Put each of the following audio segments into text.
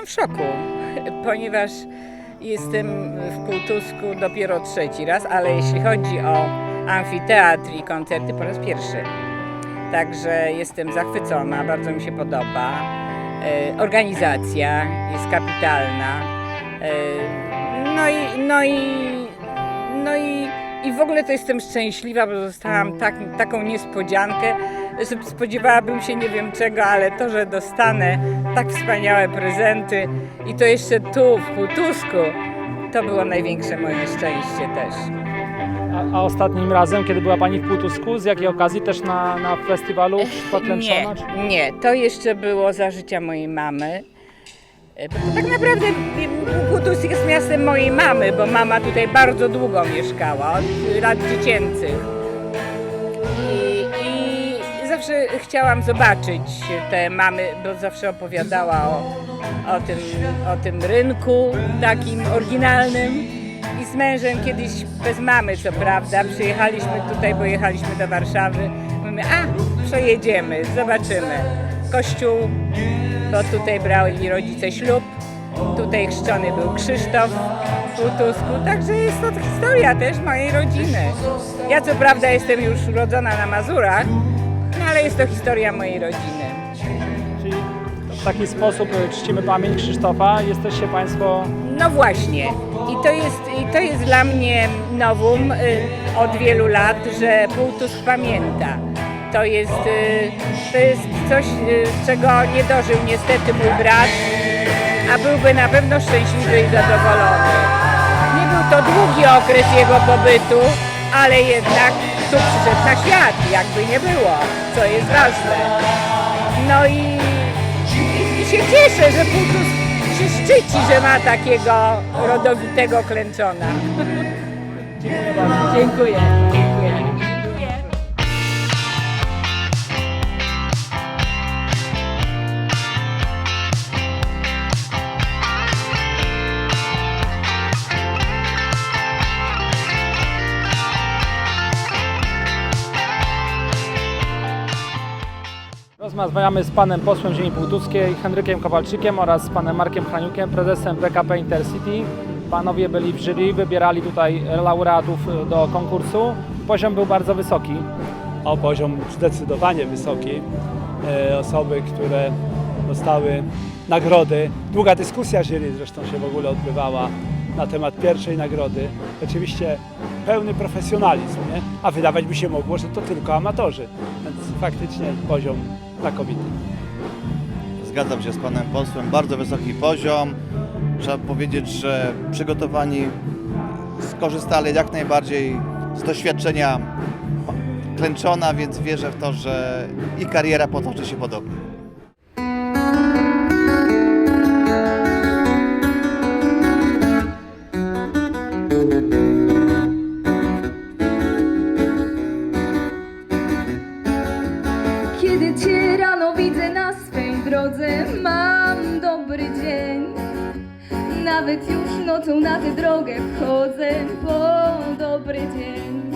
jestem w szoku, ponieważ jestem w Półtusku dopiero trzeci raz, ale jeśli chodzi o amfiteatr i koncerty po raz pierwszy. Także jestem zachwycona, bardzo mi się podoba. E, Organizacja jest kapitalna. E, No i, no i, no i, i w ogóle to jestem szczęśliwa, bo dostałam tak, taką niespodziankę. Spodziewałabym się nie wiem czego, ale to, że dostanę tak wspaniałe prezenty i to jeszcze tu w Półtusku, to było największe moje szczęście też. A, a ostatnim razem, kiedy była Pani w Półtusku, z jakiej okazji? Też na, na festiwalu Sztuka Nie, nie, to jeszcze było za życia mojej mamy. E, bo Tak naprawdę Półtusk jest miastem mojej mamy, bo mama tutaj bardzo długo mieszkała, od lat dziecięcych. Zawsze chciałam zobaczyć te mamy, bo zawsze opowiadała o, o, tym, o tym rynku takim oryginalnym. I z mężem kiedyś bez mamy, co prawda, przyjechaliśmy tutaj, bo jechaliśmy do Warszawy. Mówimy, a, przejedziemy, zobaczymy. Kościół, bo tutaj brali rodzice ślub. Tutaj chrzczony był Krzysztof w Półtusku, także jest to historia też mojej rodziny. Ja co prawda jestem już urodzona na Mazurach, ale jest to historia mojej rodziny. Czyli w taki sposób y, czcimy pamięć Krzysztofa. Jesteście Państwo No właśnie. I to jest, i to jest dla mnie nowum y, od wielu lat, że Półtusk pamięta. To jest, y, to jest coś, y, czego nie dożył niestety mój brat, a byłby na pewno szczęśliwy i zadowolony. Nie był to długi okres jego pobytu, ale jednak tu przyszedł na świat, jakby nie było, co jest ważne. No i, i, się cieszę, że Półtusk się szczyci, że ma takiego rodowitego klęczona. Dziękuję Rozmawiamy z panem posłem ziemi półtuskiej Henrykiem Kowalczykiem oraz z panem Markiem Haniukiem, prezesem PKP Intercity. Panowie byli w jury, wybierali tutaj laureatów do konkursu. Poziom był bardzo wysoki. o poziom zdecydowanie wysoki. E, Osoby, które dostały nagrody. Długa dyskusja jury zresztą się w ogóle odbywała na temat pierwszej nagrody. Oczywiście pełny profesjonalizm, nie? a wydawać by się mogło, że to tylko amatorzy. Więc faktycznie poziom znakomity. Zgadzam się z panem posłem. Bardzo wysoki poziom. Trzeba powiedzieć, że przygotowani skorzystali jak najbardziej z doświadczenia klęczona, więc wierzę w to, że i kariera potoczy się podobnie. Nawet już nocą na tę drogę wchodzę po dobry dzień.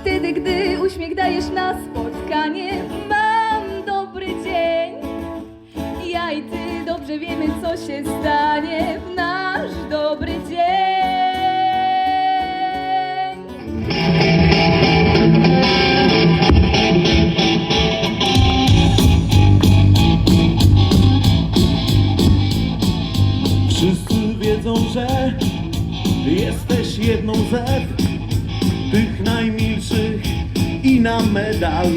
Wtedy, gdy uśmiech dajesz na spotkanie, mam dobry dzień. Ja i Ty dobrze wiemy, co się stanie w nasz dobry dzień. Medal.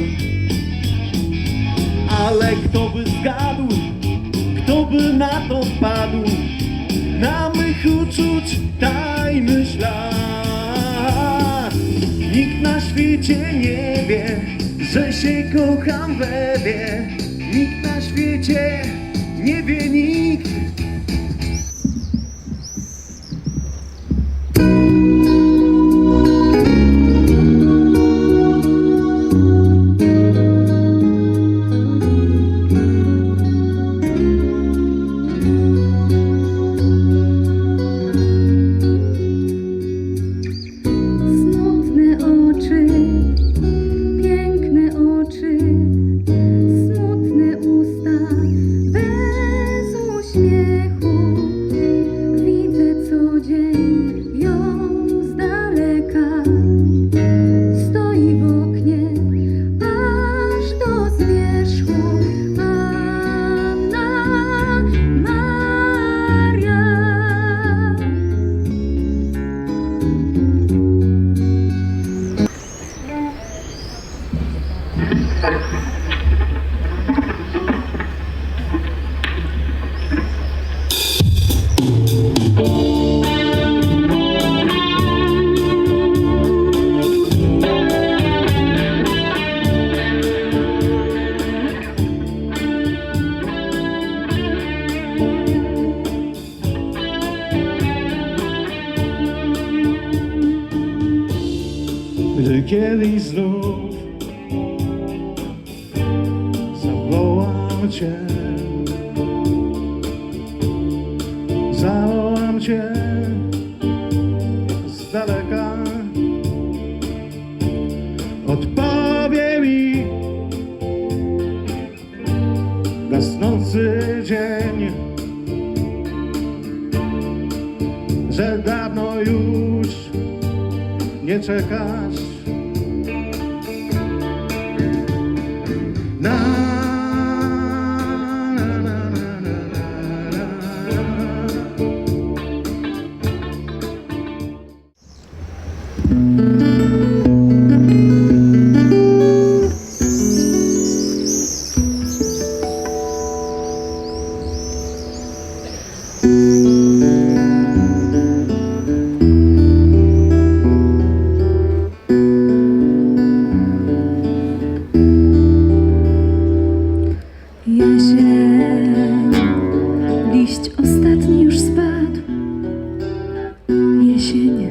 Ale kto by zgadł, kto by na to wpadł, na mych uczuć tajny ślad. Nikt na świecie nie wie, że się kocham w Ewie. Nikt na świecie nie wie nikt. Kiedyś znów zawołam Cię, zawołam Cię z daleka. Odpowie mi gasnący dzień, że dawno już nie czekasz liść ostatni już spadł. Jesień,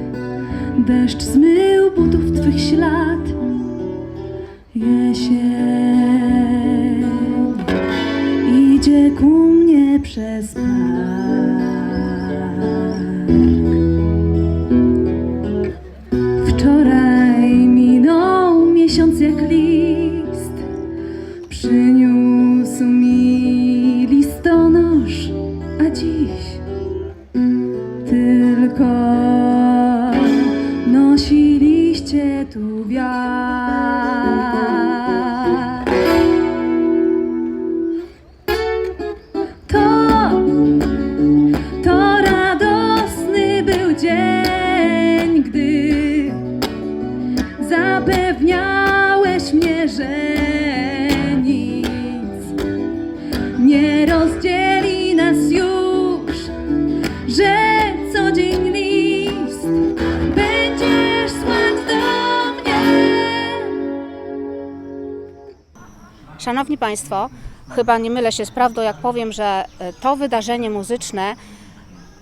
deszcz zmył butów twych ślad. Jesień, idzie ku mnie przez tu wiatr. Szanowni Państwo, chyba nie mylę się z prawdą, jak powiem, że e, to wydarzenie muzyczne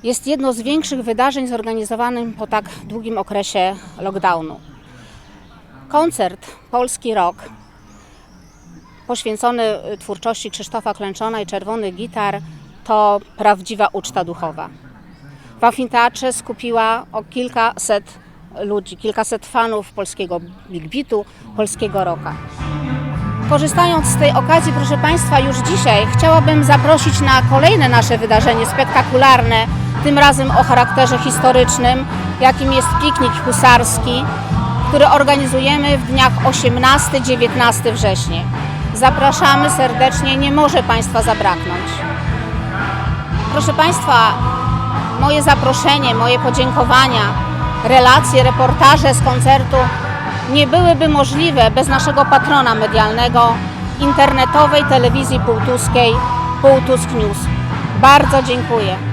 jest jedno z większych wydarzeń zorganizowanych po tak długim okresie lockdownu. Koncert Polski Rock poświęcony e, twórczości Krzysztofa Klęczona i Czerwonych Gitar to prawdziwa uczta duchowa. W amfiteatrze skupiła o kilkaset ludzi, kilkaset fanów polskiego big beatu, polskiego rocka. Korzystając z tej okazji, proszę Państwa, już dzisiaj chciałabym zaprosić na kolejne nasze wydarzenie spektakularne, tym razem o charakterze historycznym, jakim jest piknik husarski, który organizujemy w dniach 18-19 września. Zapraszamy serdecznie, nie może Państwa zabraknąć. Proszę Państwa, moje zaproszenie, moje podziękowania, relacje, reportaże z koncertu nie byłyby możliwe bez naszego patrona medialnego, internetowej telewizji półtuskiej Półtusk News. Bardzo dziękuję.